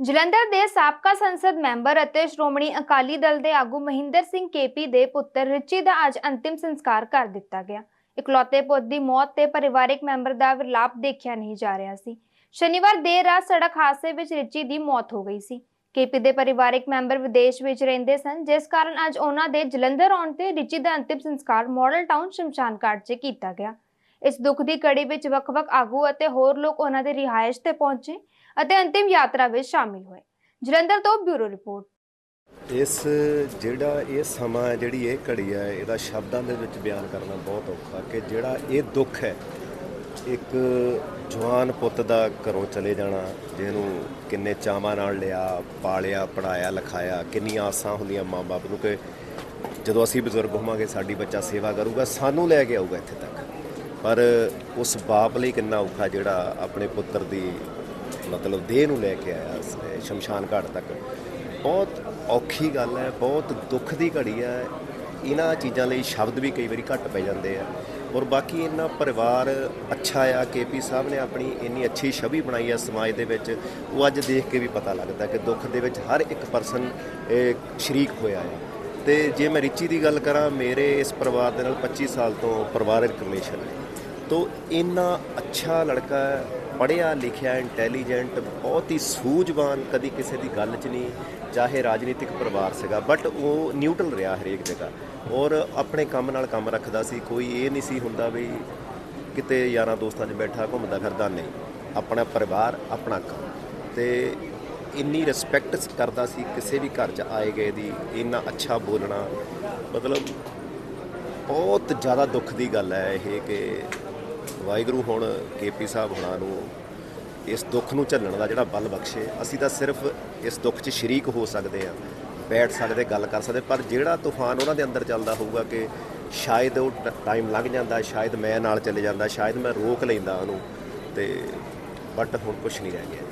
ਜਲੰਧਰ ਦੇ ਸਾਬਕਾ ਸੰਸਦ ਮੈਂਬਰ ਅਤੇ ਸ਼੍ਰੋਮਣੀ ਅਕਾਲੀ ਦਲ ਦੇ ਆਗੂ ਮਹਿੰਦਰ ਸਿੰਘ ਕੇਪੀ ਦੇ ਪੁੱਤਰ ਰਿਚੀ ਦਾ ਅੱਜ ਅੰਤਿਮ ਸੰਸਕਾਰ ਕਰ ਦਿੱਤਾ ਗਿਆ। ਇਕਲੌਤੇ ਪੁੱਤ ਦੀ ਮੌਤ ਤੇ ਪਰਿਵਾਰਕ ਮੈਂਬਰ ਦਾ ਵਿਰਲਾਪ ਦੇਖਿਆ ਨਹੀਂ ਜਾ ਰਿਹਾ ਸੀ। ਸ਼ਨੀਵਾਰ ਦੇਰ ਰਾਤ ਸੜਕ ਹਾਦਸੇ ਵਿੱਚ ਰਿਚੀ ਦੀ ਮੌਤ ਹੋ ਗਈ ਸੀ। ਕੇਪੀ ਦੇ ਪਰਿਵਾਰਕ ਮੈਂਬਰ ਵਿਦੇਸ਼ ਵਿੱਚ ਰਹਿੰਦੇ ਸਨ, ਜਿਸ ਕਾਰਨ ਅੱਜ ਉਹਨਾਂ ਦੇ ਜਲੰਧਰ ਆਉਣ ਤੇ ਰਿਚੀ ਦਾ ਅੰਤਿਮ ਸੰਸਕਾਰ ਮਾਡਲ ਟਾਊਨ ਸ਼ਮਸ਼ਾਨ ਘਾਟ 'ਚ ਕੀਤਾ ਗਿਆ। ਇਸ ਦੁੱਖ ਦੀ ਕੜੀ ਵਿੱਚ ਵੱਖ-ਵੱਖ ਆਗੂ ਅਤੇ ਹੋਰ ਲੋਕ ਉਹਨਾਂ ਦੇ ਰਿਹਾਇਸ਼ ਤੇ ਪਹੁੰਚੇ ਅਤੇ ਅੰਤਿਮ ਯਾਤਰਾ ਵਿੱਚ ਸ਼ਾਮਿਲ ਹੋਏ। ਜਲੰਧਰ ਤੋਂ ਬਿਊਰੋ ਰਿਪੋਰਟ। ਇਸ ਜਿਹੜਾ ਇਹ ਸਮਾਂ ਹੈ, ਜਿਹੜੀ ਇਹ ਘੜੀ ਹੈ ਇਹਦਾ ਸ਼ਬਦਾਂ ਦੇ ਵਿੱਚ ਬਿਆਨ ਕਰਨਾ ਬਹੁਤ ਔਖਾ ਕਿ ਜਿਹੜਾ ਇਹ ਦੁੱਖ ਹੈ ਇੱਕ ਜਵਾਨ ਪੁੱਤ ਦਾ ਘਰੋਂ ਚਲੇ ਜਾਣਾ ਜਿਹਨੂੰ ਕਿੰਨੇ ਚਾਵਾਂ ਨਾਲ ਲਿਆ ਪਾਲਿਆ ਪੜਾਇਆ ਲਿਖਾਇਆ ਕਿੰਨੀਆਂ ਆਸਾਂ ਹੁੰਦੀਆਂ ਮਾਂ-ਬਾਪ ਨੂੰ ਕਿ ਜਦੋਂ ਅਸੀਂ ਬਜ਼ੁਰਗ ਹੋਵਾਂਗੇ ਸਾਡੀ ਬੱਚਾ ਸੇਵਾ ਕਰੂਗਾ ਸਾਨੂੰ ਲੈ ਕੇ ਆਊਗਾ ਇੱਥੇ ਤੱਕ। ਪਰ ਉਸ ਬਾਪ ਲਈ ਕਿੰਨਾ ਔਖਾ ਜਿਹੜਾ ਆਪਣੇ ਪੁੱਤਰ ਦੀ ਮਤਲਬ ਦੇਹ ਨੂੰ ਲੈ ਕੇ ਆਇਆ ਸ਼ਮਸ਼ਾਨ ਘਾਟ ਤੱਕ। ਬਹੁਤ ਔਖੀ ਗੱਲ ਹੈ, ਬਹੁਤ ਦੁੱਖ ਦੀ ਘੜੀ ਹੈ। ਇਹਨਾਂ ਚੀਜ਼ਾਂ ਲਈ ਸ਼ਬਦ ਵੀ ਕਈ ਵਾਰੀ ਘੱਟ ਪੈ ਜਾਂਦੇ ਆ। ਔਰ ਬਾਕੀ ਇਹਨਾਂ ਪਰਿਵਾਰ ਅੱਛਾ ਆ ਕੇਪੀ ਸਾਹਿਬ ਨੇ ਆਪਣੀ ਇੰਨੀ ਅੱਛੀ ਛਵੀ ਬਣਾਈ ਹੈ ਸਮਾਜ ਦੇ ਵਿੱਚ, ਉਹ ਅੱਜ ਦੇਖ ਕੇ ਵੀ ਪਤਾ ਲੱਗਦਾ ਕਿ ਦੁੱਖ ਦੇ ਵਿੱਚ ਹਰ ਇੱਕ ਪਰਸਨ ਸ਼ਰੀਕ ਹੋਇਆ ਹੈ ਤੇ ਜੇ ਮੈਂ ਰਿਚੀ ਦੀ ਗੱਲ ਕਰਾਂ, ਮੇਰੇ ਇਸ ਪਰਿਵਾਰ ਦੇ ਨਾਲ 25 ਸਾਲ ਤੋਂ ਪਰਿਵਾਰਕ ਰਿਲੇਸ਼ਨ ਹੈ। ਤੋ ਇੰਨਾ ਅੱਛਾ ਲੜਕਾ ਹੈ, ਪੜ੍ਹਿਆ ਲਿਖਿਆ ਇੰਟੈਲੀਜੈਂਟ ਬਹੁਤ ਹੀ ਸੂਝਵਾਨ, ਕਦੀ ਕਿਸੇ ਦੀ ਗੱਲ 'ਚ ਨਹੀਂ, ਚਾਹੇ ਰਾਜਨੀਤਿਕ ਪਰਿਵਾਰ ਸੀਗਾ ਬਟ ਉਹ ਨਿਊਟਰਲ ਰਿਹਾ ਹਰੇਕ ਜਗ੍ਹਾ। ਔਰ ਆਪਣੇ ਕੰਮ ਨਾਲ ਕੰਮ ਰੱਖਦਾ ਸੀ, ਕੋਈ ਇਹ ਨਹੀਂ ਸੀ ਹੁੰਦਾ ਵੀ ਕਿਤੇ ਯਾਰਾਂ ਦੋਸਤਾਂ 'ਚ ਬੈਠਾ, ਘੁੰਮਦਾ ਫਿਰਦਾ, ਨਹੀਂ। ਆਪਣਾ ਪਰਿਵਾਰ, ਆਪਣਾ ਕੰਮ। ਤੇ ਇੰਨੀ ਰਿਸਪੈਕਟ ਕਰਦਾ ਸੀ ਕਿਸੇ ਵੀ ਘਰ 'ਚ ਆਏ ਗਏ ਦੀ, ਇੰਨਾ ਅੱਛਾ ਬੋਲਣਾ। ਮਤਲਬ ਬਹੁਤ ਜ਼ਿਆਦਾ ਦੁੱਖ ਦੀ ਗੱਲ ਹੈ ਇਹ ਕਿ ਵਾਹਿਗੁਰੂ ਹੁਣ ਕੇਪੀ ਸਾਹਿਬ ਹੁਣਾਂ ਨੂੰ ਇਸ ਦੁੱਖ ਨੂੰ ਝੱਲਣ ਦਾ ਜਿਹੜਾ ਬਲ ਬਖਸ਼ੇ। ਅਸੀਂ ਤਾਂ ਸਿਰਫ ਇਸ ਦੁੱਖ 'ਚ ਸ਼ਰੀਕ ਹੋ ਸਕਦੇ ਆ ਬੈਠ ਸਕਦੇ, ਗੱਲ ਕਰ ਸਕਦੇ, ਪਰ ਜਿਹੜਾ ਤੂਫਾਨ ਉਹਨਾਂ ਦੇ ਅੰਦਰ ਚੱਲਦਾ ਹੋਊਗਾ ਕਿ ਸ਼ਾਇਦ ਉਹ ਟਾਈਮ ਲੱਗ ਜਾਂਦਾ, ਸ਼ਾਇਦ ਮੈਂ ਨਾਲ ਚਲੇ ਜਾਂਦਾ, ਸ਼ਾਇਦ ਮੈਂ ਰੋਕ ਲੈਂਦਾ ਉਹਨੂੰ, ਤੇ ਬਟ ਹੁਣ ਕੁਝ ਨਹੀਂ ਰਹਿ ਗਿਆ।